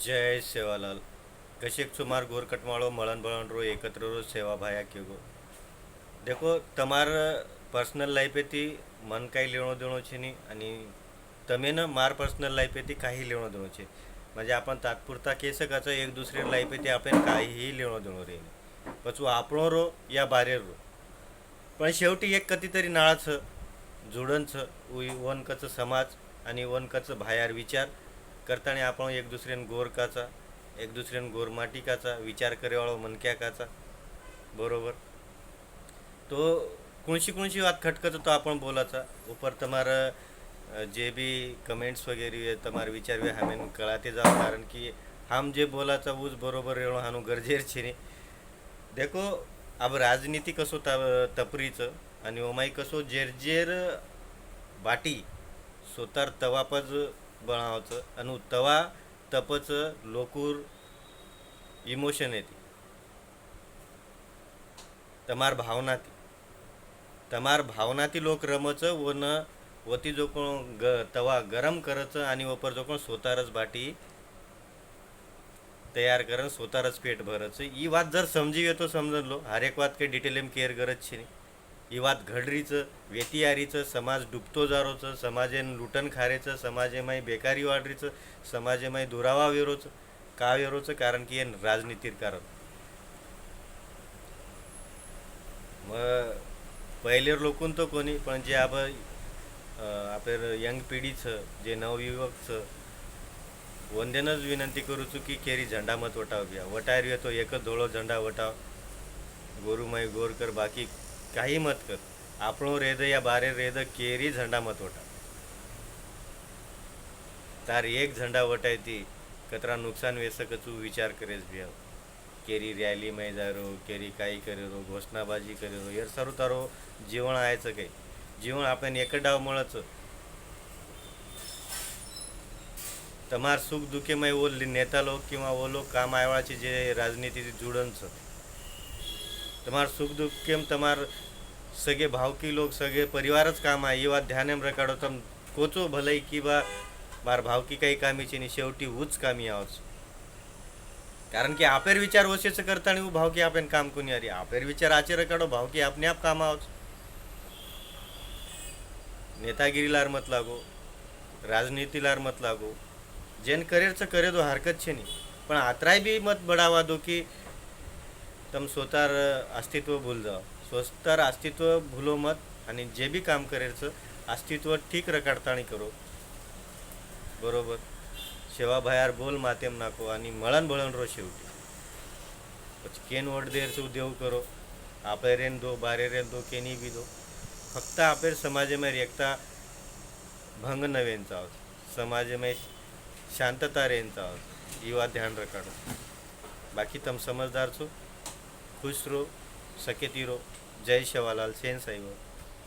जय सेवालाल. कशिक सुमार गोर मळण बळण रो एकत्र रो सेवा भाया कि गो देखो तमार पर्सनल लाईफ आहे ती मन काही લેણો देणं छे नाही आणि तमेनं मार पर्सनल लाईफ येती काही लेणं देणं छे म्हणजे आपण तात्पुरता केस सकाचं एक दुसरे ती आपण काहीही लेणं देणं रे पचू आपण रो या बारे रो. पण शेवटी एक कधीतरी नाळाचं जुडनचं वनकचं समाज आणि वन कचं भायार विचार करताना आपण एक दुसरे गोर काचा एक दुसरे गोर माटी काचा विचार करे वाळ मनक्या काचा. बरोबर? तो कोणशी कोणशी वाद खटकत होतो आपण बोलायचा उपर तमार जे बी कमेंट्स वगैरे आहे विचार वे हमेन कळाते जाऊ कारण की हम जे बोलाचा उज बरोबर रेळो हानू गरजेर नाही देखो अब राजनीती कसो तपरीच आणि ओमाई कसो जेर जेर बाटी सोतार तवापज बनावाचं आणि तवा तपच लोकूर इमोशन येते. तमार भावना ती तमार भावना ती लोक रमच व न वती जो कोण ग तवा गरम करायचं आणि वपर जो कोण स्वतःच बाटी तयार करत स्वतःच पेट भरत ही वाद जर समजी येतो समजलो हर एक वाद काही डिटेल केअर गरजची नाही इवात घडरीचं व्यतियारीचं समाज डुबतो जारोचं समाजेन लुटण खारेचं समाजेमाई बेकारी वाढरीचं समाजेमाई दुरावा वेरोचं का वेरोचं कारण की हे राजनीतीर कारण. मग पहिले लोकून तो कोणी पण जे आप आपल्या यंग पिढीचं जे नवयुवकचं वंदेनच विनंती करूचो की केरी झंडा मत वटाव घ्या वटायर येतो एकच धोळो झंडा वटाव. गोरुमाई गोरकर बाकी काही मत कर. आपण रेद या बारे रेद केरी झंडा मत वटा. तार एक झंडा वटाय ती कचरा नुकसान वेसकच विचार करेस भी केरी रॅली मैदा रो केरी काही करे रो घोषणाबाजी करे रो हे सर्व तारो जेवण आयचं काही जेवण आपण एक डाव मुळच. तमार सुख दुखे मै वो नेता लोक किंवा वो लोक काम आयवाळाचे जे राजनीतीचे जुडणच તમાર સુખ દુઃખ કેમ તમાર સગે ભાવકી લોક સગે પરિવાર જ કામ આ એ વાત ધ્યાન એમ રખાડો તમે કોચો ભલાઈ કી બા માર ભાવકી કઈ કામી છે ને शेवटी હુંજ કામી આવશે કારણ કે આપેર વિચાર ઓછે છે કરતા ને હું ભાવકી આપે કામ કોની હારી આપેર વિચાર આચે રખાડો ભાવકી આપને આપ કામ આવશે નેતાગીરીલાર મત લાગો રાજનીતિલાર મત લાગો જેન કરેર છે કરે તો હરકત છે નહીં પણ આતરાય બી મત બળાવા દો કે तम स्वतार अस्तित्व भूल जाओ स्वतःर अस्तित्व भूलो मत आणि जे बी काम करायचं अस्तित्व ठीक रकाडताणी करो. बरोबर. शेवा भयार बोल मातेम नाको आणि मळण बळण रो शेवटी. केन वड देरचो देव करो. आपले रेन दो बारे रेन दो केनी बी दो. फक्त आपले समाजमेर एकता भंग नवेन चावत समाजमे शांतता रेन चाव युवा ध्यान रखाडो. बाकी तम समजदार छो ખુશ રહો સકેતી રહો જય શેવાલાલ સેન સાહેબ